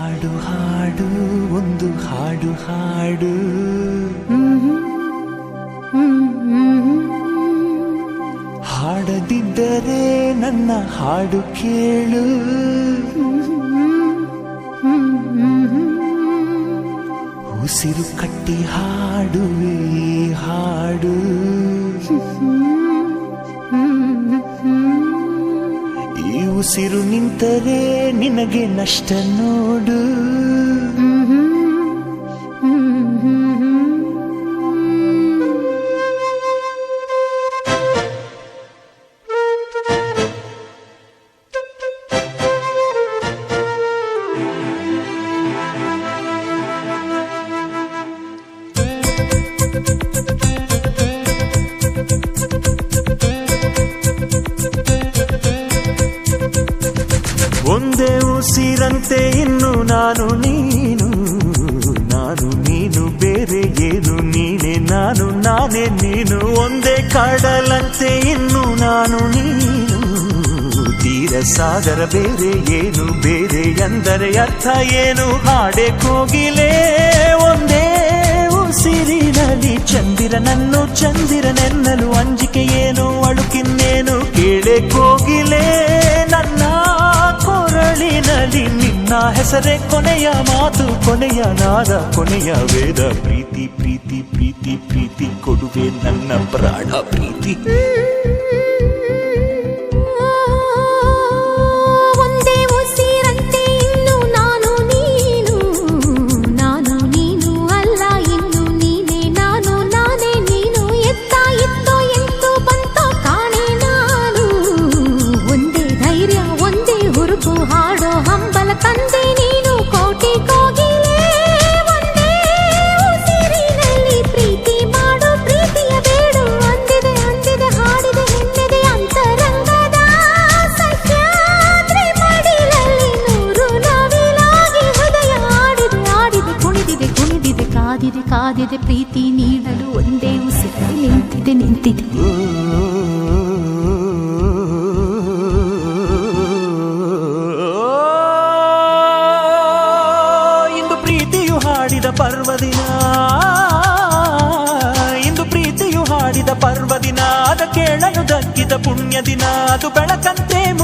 ಹಾಡು ಹಾಡು ಒಂದು ಹಾಡು ಹಾಡು. ಹಾಡದಿದ್ದರೆ ನನ್ನ ಹಾಡು ಕೇಳು. ಉಸಿರು ಕಟ್ಟಿ ಹಾಡುವೆ ಹಾಡು. ಉಸಿರು ನಿಂತರೆ ನಿನಗೆ ನಷ್ಟ ನೋಡು. ಒಂದೇ ಉಸಿರಂತೆ ಇನ್ನು ನಾನು ನೀನು ನಾನು ನೀನು ಬೇರೆ ಏನು ನೀನೆ, ನಾನು ನಾನೇ ನೀನು, ಒಂದೇ ಕಡಲಂತೆ ಇನ್ನು ನಾನು ನೀನು. ತೀರ ಸಾಗರ ಬೇರೆ ಏನು ಬೇರೆ ಎಂದರೆ ಅರ್ಥ ಏನು? ಹಾಡೆ ಕೋಗಿಲೆ, ಒಂದೇ ಉಸಿರಿನಲ್ಲಿ ಚಂದಿರನನ್ನು, ಚಂದಿರನೆನ್ನಲು ಅಂಜಿಕೆ ಏನು? ಅಳುಕಿನ್ನೇನು? ಕೇಳೆ ಕೋಗಿಲೆ ಹೆಸರೇ ಕೊನೆಯ ಮಾತು, ಕೊನೆಯ ನಾದ, ಕೊನೆಯ ವೇದ. ಪ್ರೀತಿ ಪ್ರೀತಿ ಪ್ರೀತಿ ಪ್ರೀತಿ, ಕೊಡುವೆ ನನ್ನ ಪ್ರಾಣ ಪ್ರೀತಿ. ಕಾದಿದೆ ಕಾದಿದೆ ಪ್ರೀತಿ ನೀಡಲು ಒಂದೇ ಉಸಿರಲ್ಲಿ ನಿಂತಿದೆ ನಿಂತಿದೆ. ಇಂದು ಪ್ರೀತಿಯು ಹಾಡಿದ ಪರ್ವದಿನ. ಇಂದು ಪ್ರೀತಿಯು ಹಾಡಿದ ಪರ್ವದಿನ. ಅದ ಕೇಳಲು ದಕ್ಕಿದ ಪುಣ್ಯ ದಿನ ಅದು ಬೆಳಕಂತೆ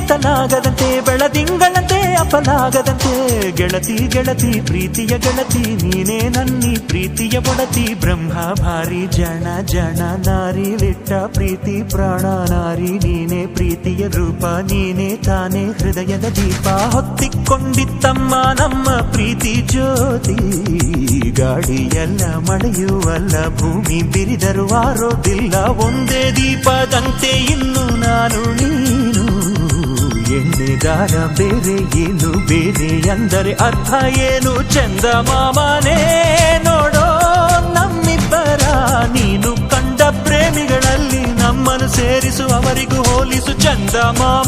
ಮುಟ್ಟಲಾಗದಂತೆ ಬೆಳದಿಂಗಳಂತೆ ಅಪಲಾಗದಂತೆ ಗೆಳತಿ ಗೆಳತಿ, ಪ್ರೀತಿಯ ಗೆಳತಿ, ನೀನೇ ನನ್ನಿ, ಪ್ರೀತಿಯ ಒಡತಿ. ಬ್ರಹ್ಮ, ಭಾರಿ, ಜನ ಜನ, ನಾರಿ ಲಿಟ್ಟ ಪ್ರೀತಿ, ಪ್ರಾಣ, ನಾರಿ. ನೀನೇ ಪ್ರೀತಿಯ ರೂಪ, ನೀನೇ ತಾನೇ ಹೃದಯದ ದೀಪ. ಹೊತ್ತಿಕೊಂಡಿತ್ತಮ್ಮ ನಮ್ಮ ಪ್ರೀತಿ ಜ್ಯೋತಿ. ಗಾಡಿಯಲ್ಲ ಮಳೆಯುವಲ್ಲ, ಭೂಮಿ ಬಿರಿದರು ಆರೋದಿಲ್ಲ. ಒಂದೇ ದೀಪದಂತೆ ಇನ್ನು ನಾನು ನೀನು. ಎಣ್ಣೆದಾರ ಬೇರೆ ಏನು ಬೇರೆ ಅಂದರೆ ಅರ್ಥ ಏನು? ಚಂದ ಮಾಮನೇ ನೋಡೋ ನಮ್ಮಿಬ್ಬರ, ನೀನು ಕಂಡ ಪ್ರೇಮಿಗಳಲ್ಲಿ ನಮ್ಮನ್ನು ಸೇರಿಸು, ಅವರಿಗೂ ಹೋಲಿಸು ಚಂದ ಮಾಮ